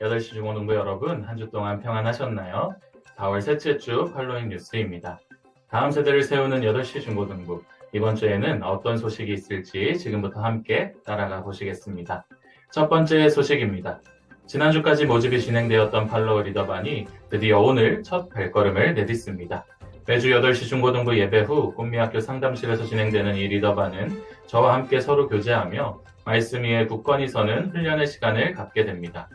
8시 중고등부 여러분, 한 주 동안 평안하셨나요? 4월 셋째 주 팔로잉 뉴스입니다. 다음 세대를 세우는 8시 중고등부. 이번 주에는 어떤 소식이 있을지 지금부터 함께 따라가 보시겠습니다. 첫 번째 소식입니다. 지난주까지 모집이 진행되었던 팔로우 리더반이 드디어 오늘 첫 발걸음을 내딛습니다. 매주 8시 중고등부 예배 후 꽃미학교 상담실에서 진행되는 이 리더반은 저와 함께 서로 교제하며 말씀 위에 굳건히 서는 훈련의 시간을 갖게 됩니다.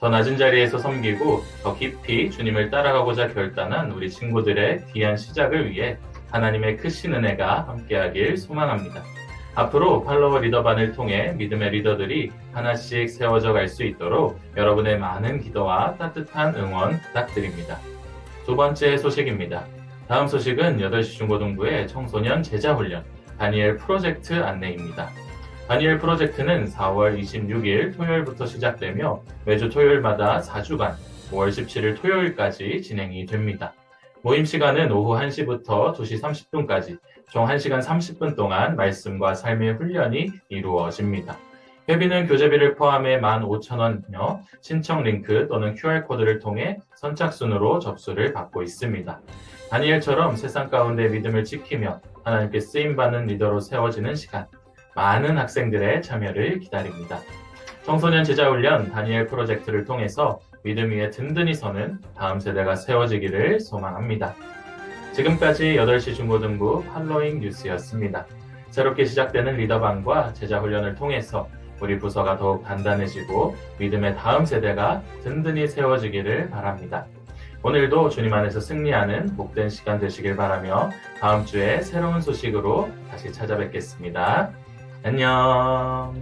더 낮은 자리에서 섬기고 더 깊이 주님을 따라가고자 결단한 우리 친구들의 귀한 시작을 위해 하나님의 크신 은혜가 함께하길 소망합니다. 앞으로 팔로워 리더반을 통해 믿음의 리더들이 하나씩 세워져 갈 수 있도록 여러분의 많은 기도와 따뜻한 응원 부탁드립니다. 두 번째 소식입니다. 다음 소식은 8시 중고등부의 청소년 제자훈련 다니엘 프로젝트 안내입니다. 다니엘 프로젝트는 4월 26일 토요일부터 시작되며 매주 토요일마다 4주간 5월 17일 토요일까지 진행이 됩니다. 모임 시간은 오후 1시부터 2시 30분까지 총 1시간 30분 동안 말씀과 삶의 훈련이 이루어집니다. 회비는 교재비를 포함해 15,000원이며 신청 링크 또는 QR코드를 통해 선착순으로 접수를 받고 있습니다. 다니엘처럼 세상 가운데 믿음을 지키며 하나님께 쓰임받는 리더로 세워지는 시간, 많은 학생들의 참여를 기다립니다. 청소년 제자훈련 다니엘 프로젝트를 통해서 믿음 위에 든든히 서는 다음 세대가 세워지기를 소망합니다. 지금까지 8시 중고등부 팔로잉 뉴스였습니다. 새롭게 시작되는 리더반과 제자훈련을 통해서 우리 부서가 더욱 단단해지고 믿음의 다음 세대가 든든히 세워지기를 바랍니다. 오늘도 주님 안에서 승리하는 복된 시간 되시길 바라며 다음 주에 새로운 소식으로 다시 찾아뵙겠습니다. 안녕.